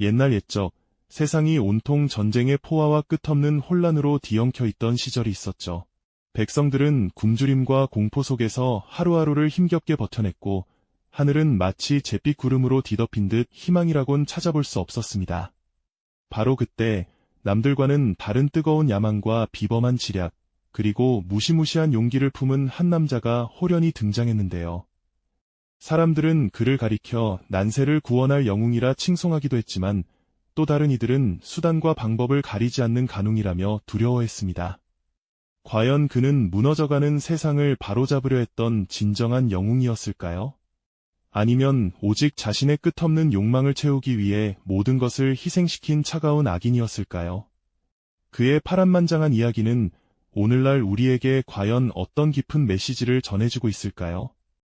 옛날 옛적 세상이 온통 전쟁의 포화와 끝없는 혼란으로 뒤엉켜 있던 시절이 있었죠. 백성들은 굶주림과 공포 속에서 하루하루를 힘겹게 버텨냈고 하늘은 마치 잿빛 구름으로 뒤덮인 듯 희망이라곤 찾아볼 수 없었습니다. 바로 그때 남들과는 다른 뜨거운 야망과 비범한 지략, 그리고 무시무시한 용기를 품은 한 남자가 호련히 등장했는데요. 사람들은 그를 가리켜 난세를 구원할 영웅이라 칭송하기도 했지만 또 다른 이들은 수단과 방법을 가리지 않는 간웅이라며 두려워했습니다. 과연 그는 무너져가는 세상을 바로잡으려 했던 진정한 영웅이었을까요? 아니면 오직 자신의 끝없는 욕망을 채우기 위해 모든 것을 희생시킨 차가운 악인이었을까요? 그의 파란만장한 이야기는 오늘날 우리에게 과연 어떤 깊은 메시지를 전해주고 있을까요?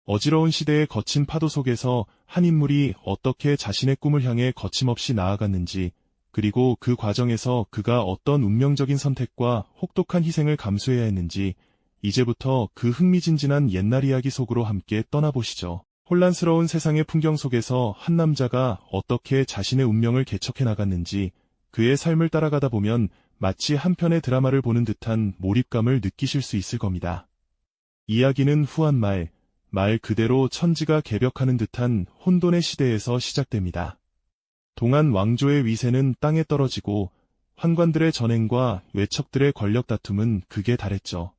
어지러운 시대의 거친 파도 속에서 한 인물이 어떻게 자신의 꿈을 향해 거침없이 나아갔는지, 그리고 그 과정에서 그가 어떤 운명적인 선택과 혹독한 희생을 감수해야 했는지, 이제부터 그 흥미진진한 옛날 이야기 속으로 함께 떠나보시죠. 혼란스러운 세상의 풍경 속에서 한 남자가 어떻게 자신의 운명을 개척해 나갔는지, 그의 삶을 따라가다 보면 마치 한 편의 드라마를 보는 듯한 몰입감을 느끼실 수 있을 겁니다. 이야기는 후한 말, 말 그대로 천지가 개벽하는 듯한 혼돈의 시대에서 시작됩니다. 동안 왕조의 위세는 땅에 떨어지고 환관들의 전행과 외척들의 권력 다툼은 극에 달했죠.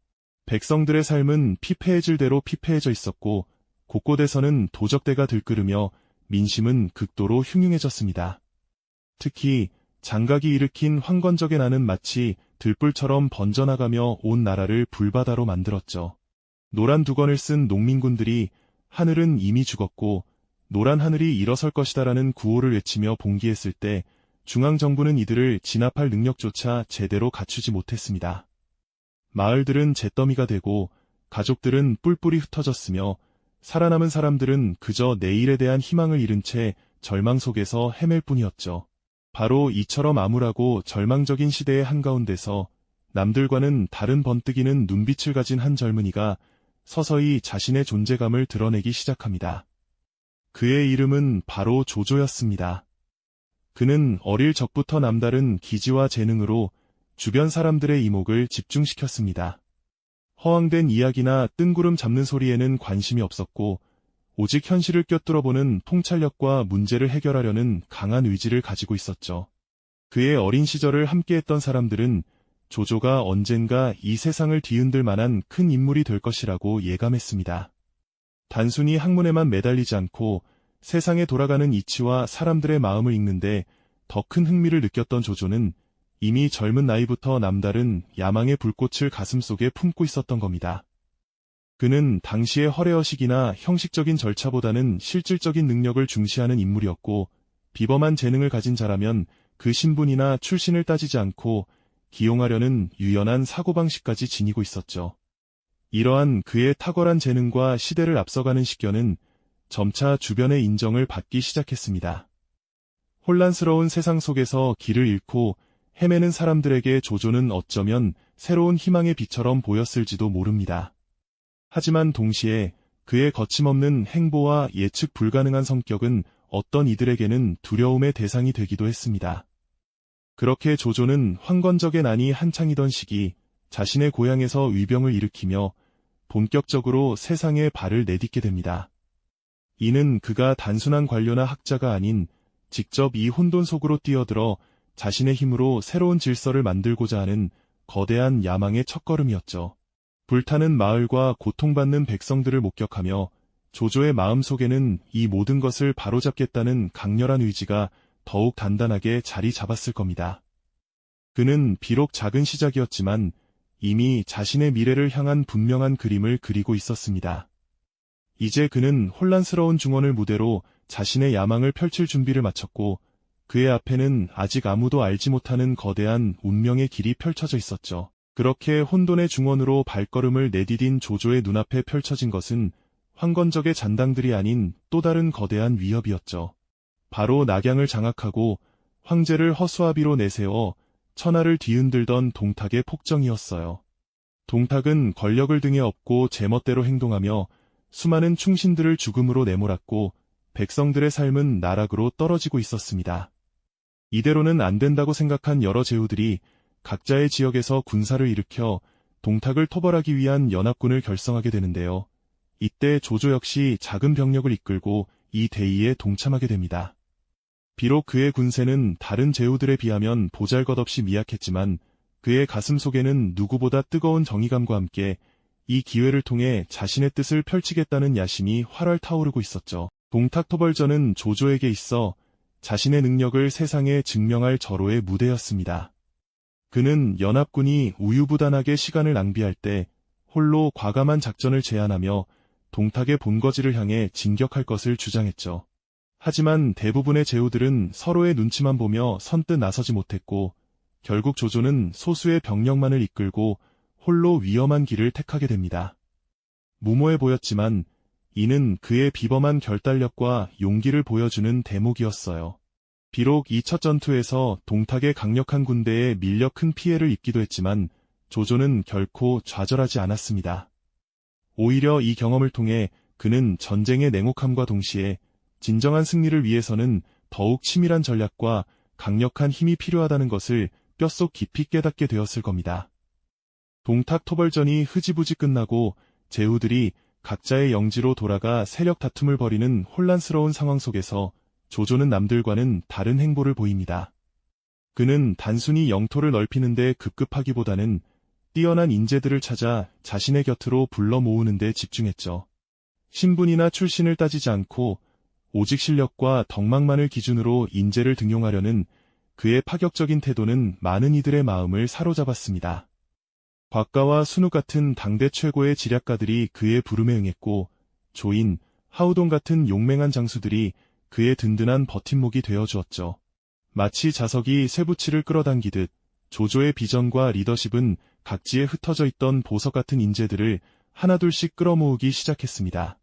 백성들의 삶은 피폐해질 대로 피폐해져 있었고 곳곳에서는 도적대가 들끓으며 민심은 극도로 흉흉해졌습니다. 특히 장각이 일으킨 황건적의 나는 마치 들불처럼 번져나가며 온 나라를 불바다로 만들었죠. 노란 두건을 쓴 농민군들이 하늘은 이미 죽었고 노란 하늘이 일어설 것이다라는 구호를 외치며 봉기했을 때 중앙정부는 이들을 진압할 능력조차 제대로 갖추지 못했습니다. 마을들은 잿더미가 되고 가족들은 뿔뿔이 흩어졌으며 살아남은 사람들은 그저 내일에 대한 희망을 잃은 채 절망 속에서 헤맬 뿐이었죠. 바로 이처럼 암울하고 절망적인 시대의 한가운데서 남들과는 다른 번뜩이는 눈빛을 가진 한 젊은이가 서서히 자신의 존재감을 드러내기 시작합니다. 그의 이름은 바로 조조였습니다. 그는 어릴 적부터 남다른 기지와 재능으로 주변 사람들의 이목을 집중시켰습니다. 허황된 이야기나 뜬구름 잡는 소리에는 관심이 없었고 오직 현실을 꿰뚫어보는 통찰력과 문제를 해결하려는 강한 의지를 가지고 있었죠. 그의 어린 시절을 함께했던 사람들은 조조가 언젠가 이 세상을 뒤흔들 만한 큰 인물이 될 것이라고 예감했습니다. 단순히 학문에만 매달리지 않고 세상에 돌아가는 이치와 사람들의 마음을 읽는데 더 큰 흥미를 느꼈던 조조는 이미 젊은 나이부터 남다른 야망의 불꽃을 가슴속에 품고 있었던 겁니다. 그는 당시의 허례허식이나 형식적인 절차보다는 실질적인 능력을 중시하는 인물이었고 비범한 재능을 가진 자라면 그 신분이나 출신을 따지지 않고 기용하려는 유연한 사고방식까지 지니고 있었죠. 이러한 그의 탁월한 재능과 시대를 앞서가는 식견은 점차 주변의 인정을 받기 시작했습니다. 혼란스러운 세상 속에서 길을 잃고 헤매는 사람들에게 조조는 어쩌면 새로운 희망의 빛처럼 보였을지도 모릅니다. 하지만 동시에 그의 거침없는 행보와 예측 불가능한 성격은 어떤 이들에게는 두려움의 대상이 되기도 했습니다. 그렇게 조조는 황건적의 난이 한창이던 시기 자신의 고향에서 위병을 일으키며 본격적으로 세상에 발을 내딛게 됩니다. 이는 그가 단순한 관료나 학자가 아닌 직접 이 혼돈 속으로 뛰어들어 자신의 힘으로 새로운 질서를 만들고자 하는 거대한 야망의 첫걸음이었죠. 불타는 마을과 고통받는 백성들을 목격하며 조조의 마음속에는 이 모든 것을 바로잡겠다는 강렬한 의지가 더욱 단단하게 자리 잡았을 겁니다. 그는 비록 작은 시작이었지만 이미 자신의 미래를 향한 분명한 그림을 그리고 있었습니다. 이제 그는 혼란스러운 중원을 무대로 자신의 야망을 펼칠 준비를 마쳤고 그의 앞에는 아직 아무도 알지 못하는 거대한 운명의 길이 펼쳐져 있었죠. 그렇게 혼돈의 중원으로 발걸음을 내디딘 조조의 눈앞에 펼쳐진 것은 황건적의 잔당들이 아닌 또 다른 거대한 위협이었죠. 바로 낙양을 장악하고 황제를 허수아비로 내세워 천하를 뒤흔들던 동탁의 폭정이었어요. 동탁은 권력을 등에 업고 제멋대로 행동하며 수많은 충신들을 죽음으로 내몰았고 백성들의 삶은 나락으로 떨어지고 있었습니다. 이대로는 안 된다고 생각한 여러 제후들이 각자의 지역에서 군사를 일으켜 동탁을 토벌하기 위한 연합군을 결성하게 되는데요. 이때 조조 역시 작은 병력을 이끌고 이 대의에 동참하게 됩니다. 비록 그의 군세는 다른 제후들에 비하면 보잘것없이 미약했지만 그의 가슴 속에는 누구보다 뜨거운 정의감과 함께 이 기회를 통해 자신의 뜻을 펼치겠다는 야심이 활활 타오르고 있었죠. 동탁토벌전은 조조에게 있어 자신의 능력을 세상에 증명할 절호의 무대였습니다. 그는 연합군이 우유부단하게 시간을 낭비할 때 홀로 과감한 작전을 제안하며 동탁의 본거지를 향해 진격할 것을 주장했죠. 하지만 대부분의 제후들은 서로의 눈치만 보며 선뜻 나서지 못했고 결국 조조는 소수의 병력만을 이끌고 홀로 위험한 길을 택하게 됩니다. 무모해 보였지만 이는 그의 비범한 결단력과 용기를 보여주는 대목이었어요. 비록 이 첫 전투에서 동탁의 강력한 군대에 밀려 큰 피해를 입기도 했지만 조조는 결코 좌절하지 않았습니다. 오히려 이 경험을 통해 그는 전쟁의 냉혹함과 동시에 진정한 승리를 위해서는 더욱 치밀한 전략과 강력한 힘이 필요하다는 것을 뼛속 깊이 깨닫게 되었을 겁니다. 동탁 토벌전이 흐지부지 끝나고 제후들이 각자의 영지로 돌아가 세력 다툼을 벌이는 혼란스러운 상황 속에서 조조는 남들과는 다른 행보를 보입니다. 그는 단순히 영토를 넓히는 데 급급하기보다는 뛰어난 인재들을 찾아 자신의 곁으로 불러 모으는 데 집중했죠. 신분이나 출신을 따지지 않고 오직 실력과 덕망만을 기준으로 인재를 등용하려는 그의 파격적인 태도는 많은 이들의 마음을 사로잡았습니다. 곽가와 순욱 같은 당대 최고의 지략가들이 그의 부름에 응했고 조인, 하우동 같은 용맹한 장수들이 그의 든든한 버팀목이 되어주었죠. 마치 자석이 쇠붙이를 끌어당기듯 조조의 비전과 리더십은 각지에 흩어져 있던 보석 같은 인재들을 하나둘씩 끌어모으기 시작했습니다.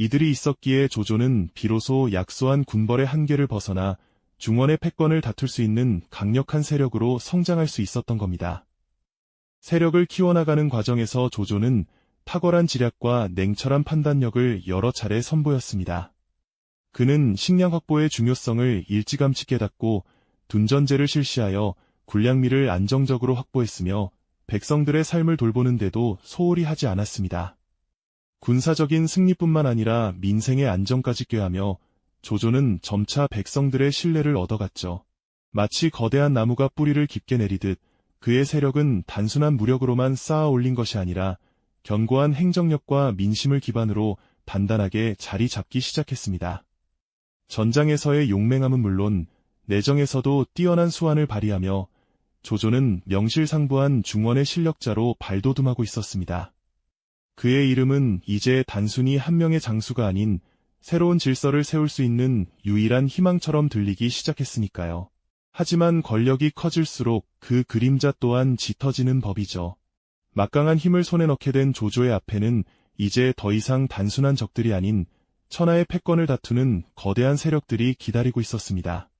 이들이 있었기에 조조는 비로소 약소한 군벌의 한계를 벗어나 중원의 패권을 다툴 수 있는 강력한 세력으로 성장할 수 있었던 겁니다. 세력을 키워나가는 과정에서 조조는 탁월한 지략과 냉철한 판단력을 여러 차례 선보였습니다. 그는 식량 확보의 중요성을 일찌감치 깨닫고 둔전제를 실시하여 군량미를 안정적으로 확보했으며 백성들의 삶을 돌보는데도 소홀히 하지 않았습니다. 군사적인 승리뿐만 아니라 민생의 안정까지 꾀하며 조조는 점차 백성들의 신뢰를 얻어갔죠. 마치 거대한 나무가 뿌리를 깊게 내리듯 그의 세력은 단순한 무력으로만 쌓아 올린 것이 아니라 견고한 행정력과 민심을 기반으로 단단하게 자리 잡기 시작했습니다. 전장에서의 용맹함은 물론 내정에서도 뛰어난 수완을 발휘하며 조조는 명실상부한 중원의 실력자로 발돋움하고 있었습니다. 그의 이름은 이제 단순히 한 명의 장수가 아닌 새로운 질서를 세울 수 있는 유일한 희망처럼 들리기 시작했으니까요. 하지만 권력이 커질수록 그 그림자 또한 짙어지는 법이죠. 막강한 힘을 손에 넣게 된 조조의 앞에는 이제 더 이상 단순한 적들이 아닌 천하의 패권을 다투는 거대한 세력들이 기다리고 있었습니다.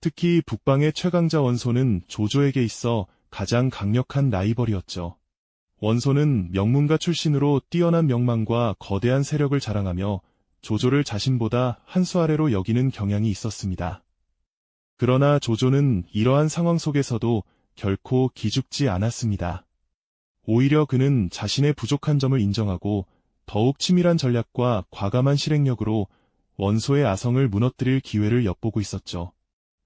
특히 북방의 최강자 원소는 조조에게 있어 가장 강력한 라이벌이었죠. 원소는 명문가 출신으로 뛰어난 명망과 거대한 세력을 자랑하며 조조를 자신보다 한 수 아래로 여기는 경향이 있었습니다. 그러나 조조는 이러한 상황 속에서도 결코 기죽지 않았습니다. 오히려 그는 자신의 부족한 점을 인정하고 더욱 치밀한 전략과 과감한 실행력으로 원소의 아성을 무너뜨릴 기회를 엿보고 있었죠.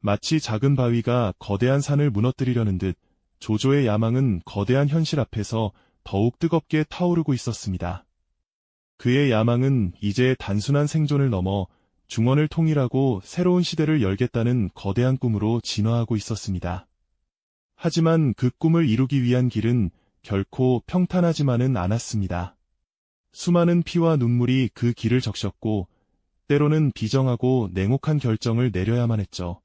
마치 작은 바위가 거대한 산을 무너뜨리려는 듯 조조의 야망은 거대한 현실 앞에서 더욱 뜨겁게 타오르고 있었습니다. 그의 야망은 이제 단순한 생존을 넘어 중원을 통일하고 새로운 시대를 열겠다는 거대한 꿈으로 진화하고 있었습니다. 하지만 그 꿈을 이루기 위한 길은 결코 평탄하지만은 않았습니다. 수많은 피와 눈물이 그 길을 적셨고 때로는 비정하고 냉혹한 결정을 내려야만 했죠.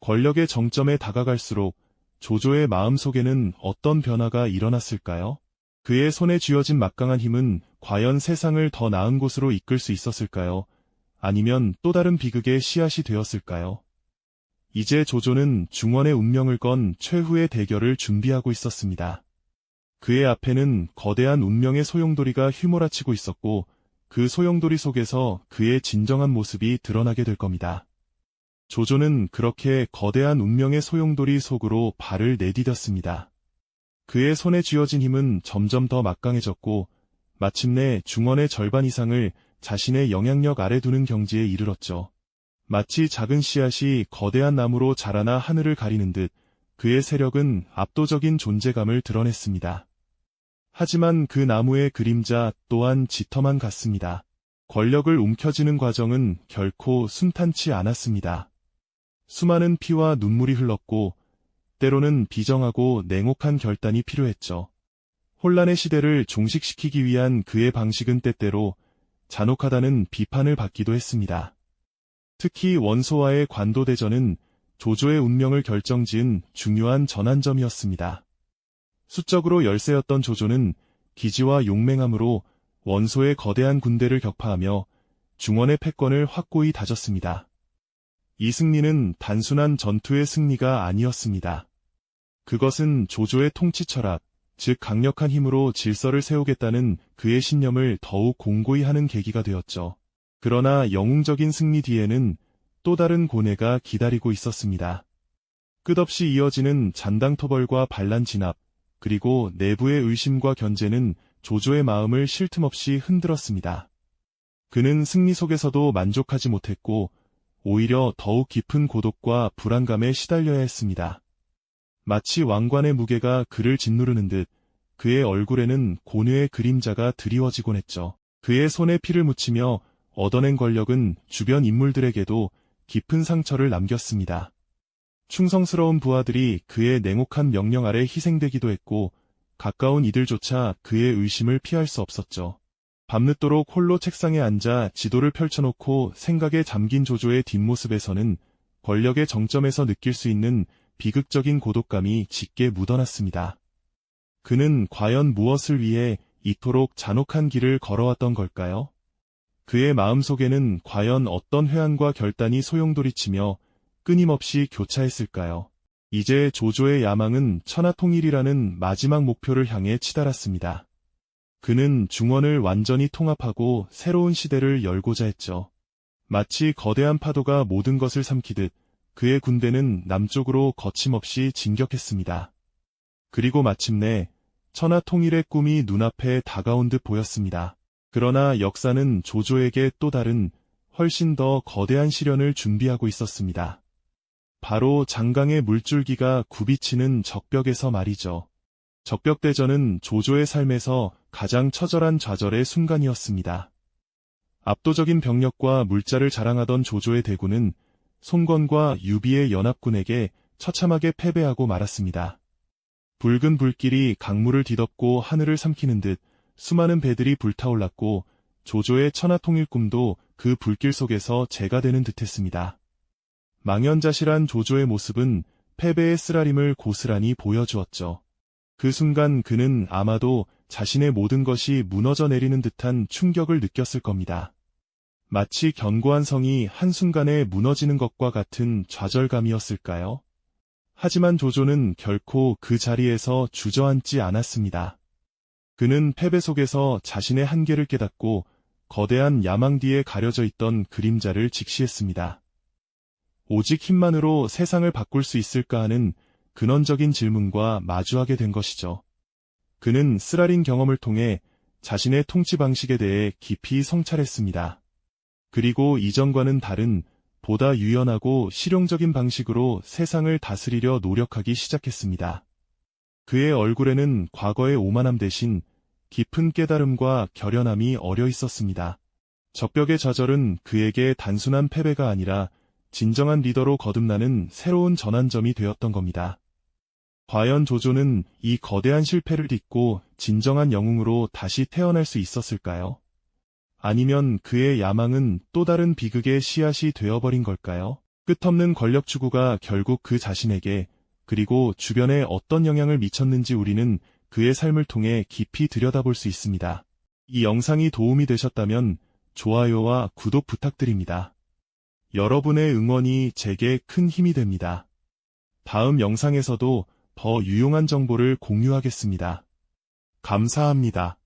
권력의 정점에 다가갈수록 조조의 마음속에는 어떤 변화가 일어났을까요? 그의 손에 쥐어진 막강한 힘은 과연 세상을 더 나은 곳으로 이끌 수 있었을까요? 아니면 또 다른 비극의 씨앗이 되었을까요? 이제 조조는 중원의 운명을 건 최후의 대결을 준비하고 있었습니다. 그의 앞에는 거대한 운명의 소용돌이가 휘몰아치고 있었고 그 소용돌이 속에서 그의 진정한 모습이 드러나게 될 겁니다. 조조는 그렇게 거대한 운명의 소용돌이 속으로 발을 내디뎠습니다. 그의 손에 쥐어진 힘은 점점 더 막강해졌고 마침내 중원의 절반 이상을 자신의 영향력 아래 두는 경지에 이르렀죠. 마치 작은 씨앗이 거대한 나무로 자라나 하늘을 가리는 듯 그의 세력은 압도적인 존재감을 드러냈습니다. 하지만 그 나무의 그림자 또한 짙어만 갔습니다. 권력을 움켜쥐는 과정은 결코 순탄치 않았습니다. 수많은 피와 눈물이 흘렀고 때로는 비정하고 냉혹한 결단이 필요했죠. 혼란의 시대를 종식시키기 위한 그의 방식은 때때로 잔혹하다는 비판을 받기도 했습니다. 특히 원소와의 관도대전은 조조의 운명을 결정지은 중요한 전환점이었습니다. 수적으로 열세였던 조조는 기지와 용맹함으로 원소의 거대한 군대를 격파하며 중원의 패권을 확고히 다졌습니다. 이 승리는 단순한 전투의 승리가 아니었습니다. 그것은 조조의 통치 철학, 즉 강력한 힘으로 질서를 세우겠다는 그의 신념을 더욱 공고히 하는 계기가 되었죠. 그러나 영웅적인 승리 뒤에는 또 다른 고뇌가 기다리고 있었습니다. 끝없이 이어지는 잔당토벌과 반란 진압, 그리고 내부의 의심과 견제는 조조의 마음을 쉴 틈 없이 흔들었습니다. 그는 승리 속에서도 만족하지 못했고, 오히려 더욱 깊은 고독과 불안감에 시달려야 했습니다. 마치 왕관의 무게가 그를 짓누르는 듯 그의 얼굴에는 고뇌의 그림자가 드리워지곤 했죠. 그의 손에 피를 묻히며 얻어낸 권력은 주변 인물들에게도 깊은 상처를 남겼습니다. 충성스러운 부하들이 그의 냉혹한 명령 아래 희생되기도 했고 가까운 이들조차 그의 의심을 피할 수 없었죠. 밤늦도록 홀로 책상에 앉아 지도를 펼쳐놓고 생각에 잠긴 조조의 뒷모습에서는 권력의 정점에서 느낄 수 있는 비극적인 고독감이 짙게 묻어났습니다. 그는 과연 무엇을 위해 이토록 잔혹한 길을 걸어왔던 걸까요? 그의 마음속에는 과연 어떤 회한과 결단이 소용돌이치며 끊임없이 교차했을까요? 이제 조조의 야망은 천하통일이라는 마지막 목표를 향해 치달았습니다. 그는 중원을 완전히 통합하고 새로운 시대를 열고자 했죠. 마치 거대한 파도가 모든 것을 삼키듯 그의 군대는 남쪽으로 거침없이 진격했습니다. 그리고 마침내 천하 통일의 꿈이 눈앞에 다가온 듯 보였습니다. 그러나 역사는 조조에게 또 다른 훨씬 더 거대한 시련을 준비하고 있었습니다. 바로 장강의 물줄기가 굽이치는 적벽에서 말이죠. 적벽대전은 조조의 삶에서 가장 처절한 좌절의 순간이었습니다. 압도적인 병력과 물자를 자랑하던 조조의 대군은 송건과 유비의 연합군에게 처참하게 패배하고 말았습니다. 붉은 불길이 강물을 뒤덮고 하늘을 삼키는 듯 수많은 배들이 불타올랐고 조조의 천하통일 꿈도 그 불길 속에서 재가 되는 듯했습니다. 망연자실한 조조의 모습은 패배의 쓰라림을 고스란히 보여주었죠. 그 순간 그는 아마도 자신의 모든 것이 무너져 내리는 듯한 충격을 느꼈을 겁니다. 마치 견고한 성이 한순간에 무너지는 것과 같은 좌절감이었을까요? 하지만 조조는 결코 그 자리에서 주저앉지 않았습니다. 그는 패배 속에서 자신의 한계를 깨닫고 거대한 야망 뒤에 가려져 있던 그림자를 직시했습니다. 오직 힘만으로 세상을 바꿀 수 있을까 하는 근원적인 질문과 마주하게 된 것이죠. 그는 쓰라린 경험을 통해 자신의 통치 방식에 대해 깊이 성찰했습니다. 그리고 이전과는 다른 보다 유연하고 실용적인 방식으로 세상을 다스리려 노력하기 시작했습니다. 그의 얼굴에는 과거의 오만함 대신 깊은 깨달음과 결연함이 어려 있었습니다. 적벽의 좌절은 그에게 단순한 패배가 아니라 진정한 리더로 거듭나는 새로운 전환점이 되었던 겁니다. 과연 조조는 이 거대한 실패를 딛고 진정한 영웅으로 다시 태어날 수 있었을까요? 아니면 그의 야망은 또 다른 비극의 씨앗이 되어버린 걸까요? 끝없는 권력 추구가 결국 그 자신에게 그리고 주변에 어떤 영향을 미쳤는지 우리는 그의 삶을 통해 깊이 들여다볼 수 있습니다. 이 영상이 도움이 되셨다면 좋아요와 구독 부탁드립니다. 여러분의 응원이 제게 큰 힘이 됩니다. 다음 영상에서도 더 유용한 정보를 공유하겠습니다. 감사합니다.